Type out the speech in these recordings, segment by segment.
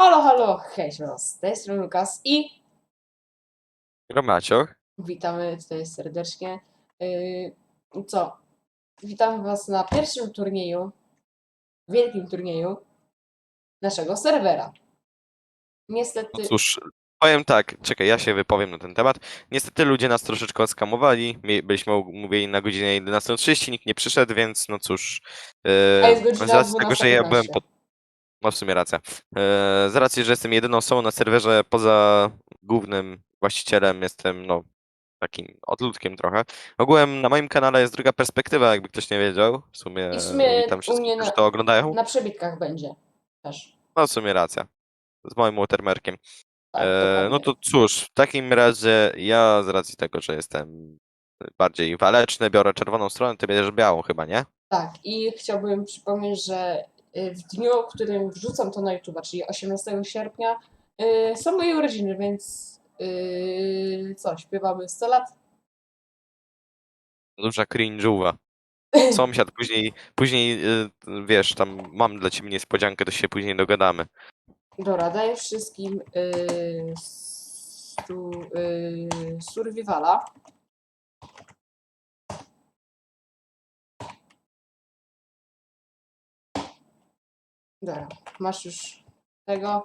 Halo, halo, hej, was, z tej strony Lukas i Gromacioch. witamy tutaj serdecznie. Yy, co? Witam was na pierwszym turnieju, wielkim turnieju naszego serwera. Niestety, No cóż, powiem tak, czekaj, ja się wypowiem na ten temat. Niestety ludzie nas troszeczkę skamowali. Byliśmy umówieni na godzinę 11.30, nikt nie przyszedł, więc no cóż. e, A jest godzina z tego, że ja 12:15. byłem pod. No w sumie racja. E, z racji, że jestem jedyną osobą na serwerze poza głównym właścicielem, jestem no takim odludkiem trochę. Ogółem na moim kanale jest druga perspektywa, jakby ktoś nie wiedział. W sumie, I w sumie witam u wszystkich, którzy na- to oglądają. na przebitkach będzie też. No w sumie racja. Z moim watermarkiem. Tak, E, no to cóż, w takim razie ja z racji tego, że jestem bardziej waleczny, biorę czerwoną stronę, ty bierzesz białą chyba, nie? Tak, i chciałbym przypomnieć, że w dniu, w którym wrzucam to na YouTube, czyli 18 sierpnia, y, są moje urodziny, więc y, co, śpiewamy 100 lat? Duża cringe'uwa. Sąsiad później, później, y, wiesz, tam mam dla ciebie niespodziankę, to się później dogadamy. Dobra, daję wszystkim y, stu, y, survivala. Dobra, masz już tego.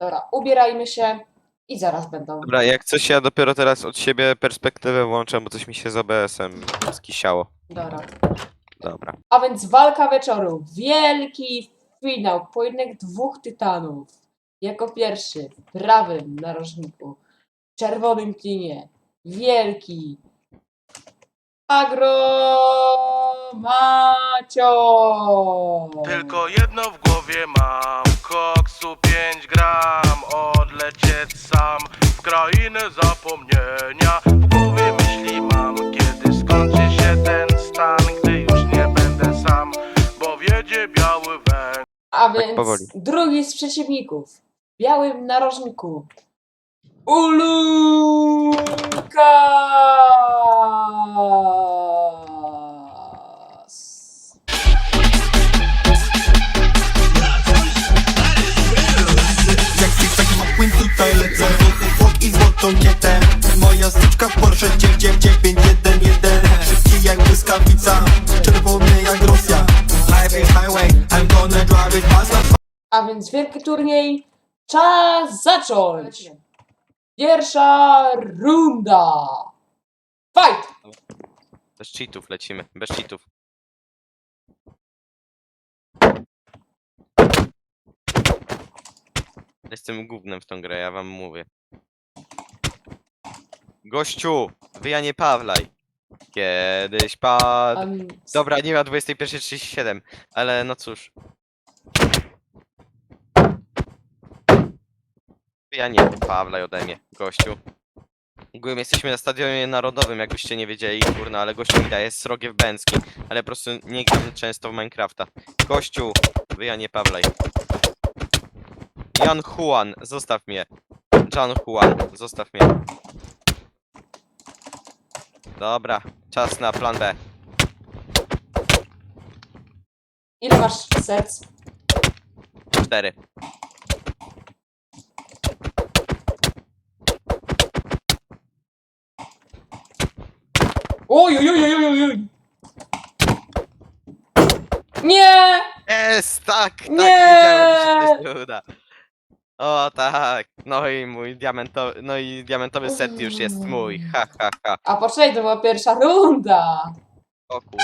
Dobra, ubierajmy się i zaraz będą. Dobra, jak coś ja dopiero teraz od siebie perspektywę włączam, bo coś mi się z OBS-em skisiało. Dobra. Dobra. A więc walka wieczoru. Wielki finał. Pojedynek dwóch tytanów. Jako pierwszy w prawym narożniku, w czerwonym klinie. Wielki Agromacio. Tylko jedno w głowie mam. Koksu 5 gram. Odlecieć sam. W krainę zapomnienia. W głowie myśli mam. Kiedy skończy się ten stan Gdy już nie będę sam Bo wiedzie biały węg. A Tak więc powoli. drugi z przeciwników. W białym narożniku. Ulukas. Jak zigzag McQueen tutaj lecę chłop i złotą kietę Moja styczka w Porsche 991 Szybki jak błyskawica Czerwony jak Rosja Life is highway I'm gonna drive it fast A więc wielki turniej. Czas zacząć. Pierwsza runda. Fight! Bez cheatów lecimy, bez cheatów. Jestem głównym w tą grę, ja wam mówię. Gościu, wy ja nie Pawlaj. Kiedyś padł. Dobra, nie ma 21.37, ale no cóż. Ja nie Pawlaj ode mnie, gościu. Ogólnie jesteśmy na stadionie narodowym, jakbyście nie wiedzieli, kurna, ale gościu mi daje srogiew bęcki, ale po prostu nie gram często w Minecrafta. Gościu, wy ja nie Pawlaj. Jan Juan, zostaw mnie. Jan Juan, zostaw mnie. Dobra, czas na plan B. ile masz serc? Cztery. Oj, oj, oj, oj, oj, oj. Nie! Jest, tak, tak, Nie! wiedziałem, że się to uda. O tak, no i mój diamentowy, no i diamentowy set już jest mój, ha, ha, ha. A poczekaj, to była pierwsza runda. O kur...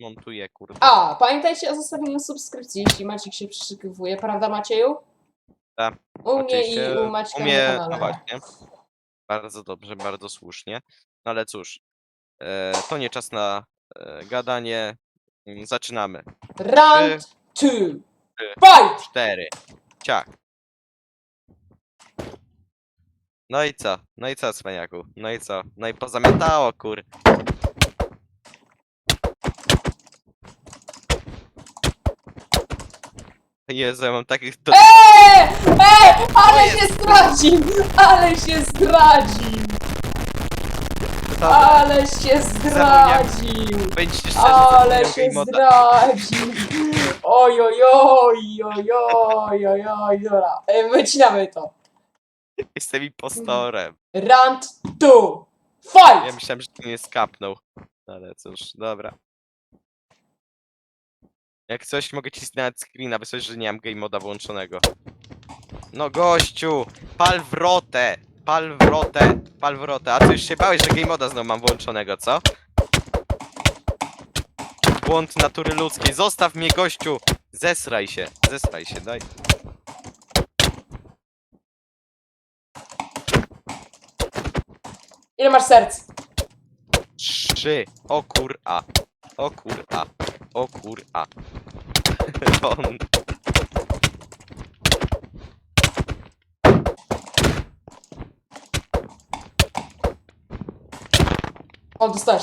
Montuję, kurde. A, pamiętajcie o zostawieniu subskrypcji, jeśli Maciek się przyszykiwuje, prawda Macieju? Tak, U mnie Oczywiście, i u Maćka u mnie, na no kanale. właśnie. Bardzo dobrze, bardzo słusznie. No ale cóż, e, to nie czas na e, gadanie. Mm, Zaczynamy. Round two. Fight! Cztery. Ciach. No i co? No i co, cwaniaku? No i co? No i pozamiatało, kur... Jezu, ja mam takich... To... Eee! Eee! Ale się zdradził! Ale się zdradził! to- Ale się zdradził! Będziecie Ale się zdradził. Oj, oj, oj, oj, oj, oj, oj, dobra. E, Wycinamy to. Jestem impostorem. Round 2. Ja Fight! myślałem, że to nie skapnął. Ale cóż, dobra. Jak coś, mogę ci znać screena, wysłać, że nie mam game moda włączonego. No gościu! Pal wrotę! Pal wrotę! Pal wrotę! A ty już się bałeś, że game moda znowu mam włączonego, co? Błąd natury ludzkiej. Zostaw mnie, gościu! Zesraj się, zesraj się, daj. Ile masz serc? Trzy. O kur'a. O kur'a. O kur'a. On. O, dostałeś.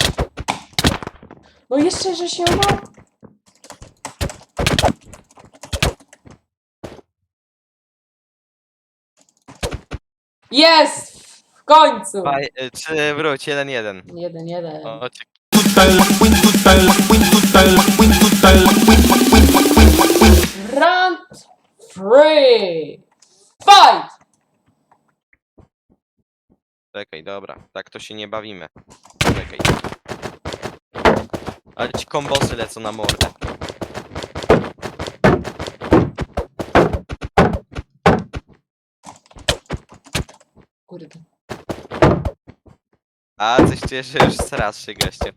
No jeszcze, że się ma. Jest! W końcu! Faj- e, Czy wróć, jeden jeden. Jeden, jeden. O, cie- Tutaj McQueen, tutaj McQueen, tutaj McQueen, tutaj McQueen, three. Fight! Czekaj, dobra. Tak to się nie bawimy. Czekaj. Ale ci kombosy lecą na mordę. Kurde. A, coś czuję, że już srasz się, goście.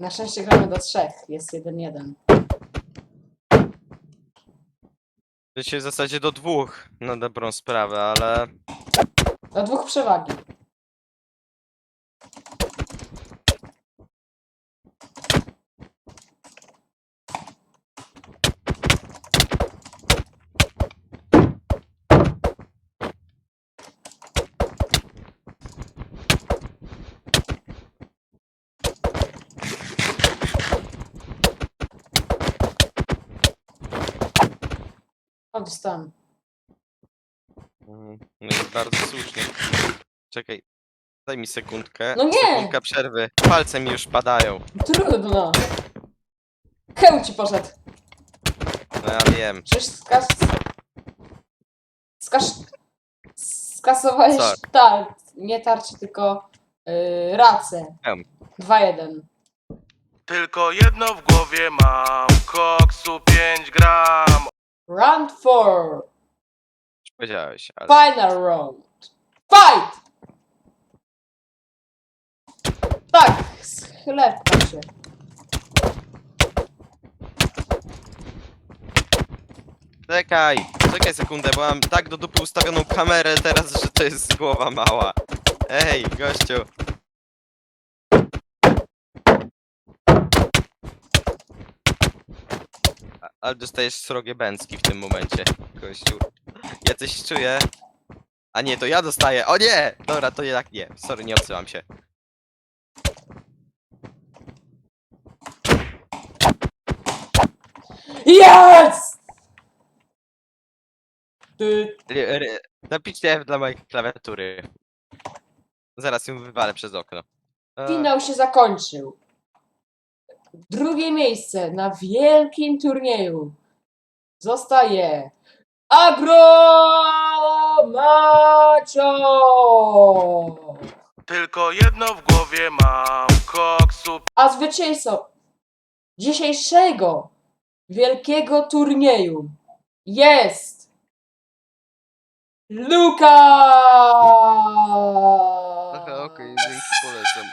Na szczęście gramy do trzech. Jest jeden, jeden. To się w zasadzie do dwóch na dobrą sprawę, ale... Do dwóch przewagi. O, dostałem. Mm, No jest bardzo słusznie. Czekaj. Daj mi sekundkę. No nie! Sekundka przerwy. Palce mi już padają. Trudno. Heł ci poszedł. No ja wiem. Przecież skas... Skasz... Skasowałeś Co? tar... Nie tarczy, tylko yy, racę. Em. 2-1. Tylko jedno w głowie mam Koksu 5 gram Round 4. Już powiedziałeś, ale... Final round. Fight! Tak, schlepam się. Czekaj, czekaj sekundę, bo mam tak do dupy ustawioną kamerę teraz, że to jest głowa mała. Ej, gościu. Ale dostajesz srogie bęcki w tym momencie, gościu. Ja coś czuję. A nie, to ja dostaję. O nie! Dobra, to jednak nie. Sorry, nie odsyłam się. Yes! Ty, Ry- ry- Napiszcie F dla mojej klawiatury. Zaraz ją wywalę przez okno. E, finał się zakończył. Drugie miejsce na wielkim turnieju zostaje Agro Macho! Tylko jedno w głowie mam Koksu A zwycięzcą dzisiejszego wielkiego turnieju jest Luka! Aha, okej, dzięki, polecam.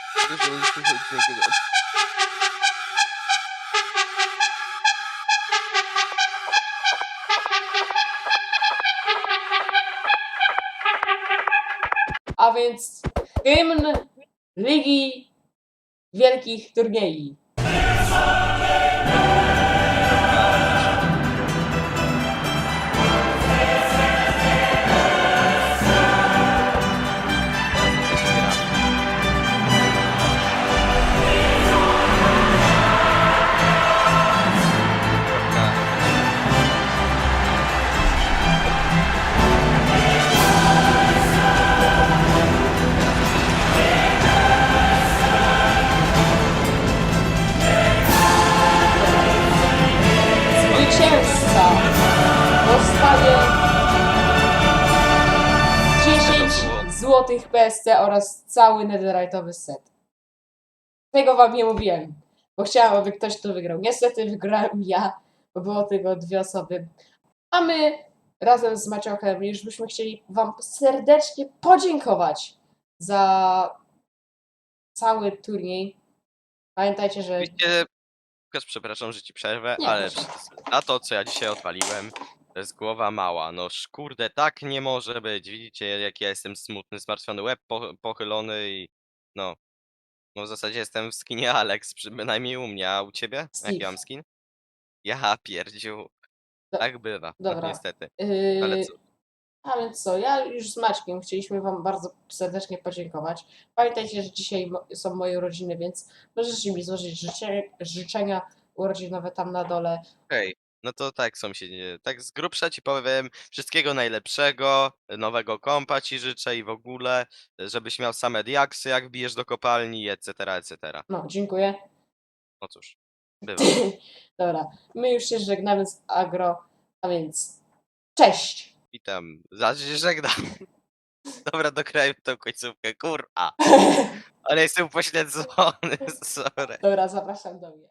Więc hymn Ligi Wielkich Turniejów. PSC oraz cały netherite'owy set. Tego wam nie mówiłem, bo chciałam, aby ktoś to wygrał. Niestety wygrałem ja, bo było tylko dwie osoby. A my razem z Maciochem już byśmy chcieli wam serdecznie podziękować za cały turniej. Pamiętajcie, że Oczywiście, Łukasz, przepraszam, że ci przerwę, Nie, ale proszę. na to, co ja dzisiaj odwaliłem, to jest głowa mała. No kurde, tak nie może być. Widzicie, jak ja jestem smutny, zmartwiony, łeb po, pochylony i no. No w zasadzie jestem w skinie Alex, przy- bynajmniej u mnie, a u ciebie? Steve. Jaki mam skin? Ja pierdziu. Do- Tak bywa, no, dobra. niestety. Yy, Ale co? A więc co, ja już z Maćkiem chcieliśmy Wam bardzo serdecznie podziękować. Pamiętajcie, że dzisiaj mo- są moje urodziny, więc możecie mi złożyć życie, życzenia urodzinowe tam na dole. Okej, no to tak sąsiedzie, tak z grubsza ci powiem wszystkiego najlepszego, nowego kompa ci życzę i w ogóle, żebyś miał same diaksy jak bijesz do kopalni, etc., etc. No, dziękuję. No cóż, bywa. Dobra, my już się żegnamy z Agro, a więc cześć! Witam, zaś się żegnam. Dobra, dokrajmy tą końcówkę, kurwa. Ale jestem upośledzony, sorry. Dobra, zapraszam do mnie.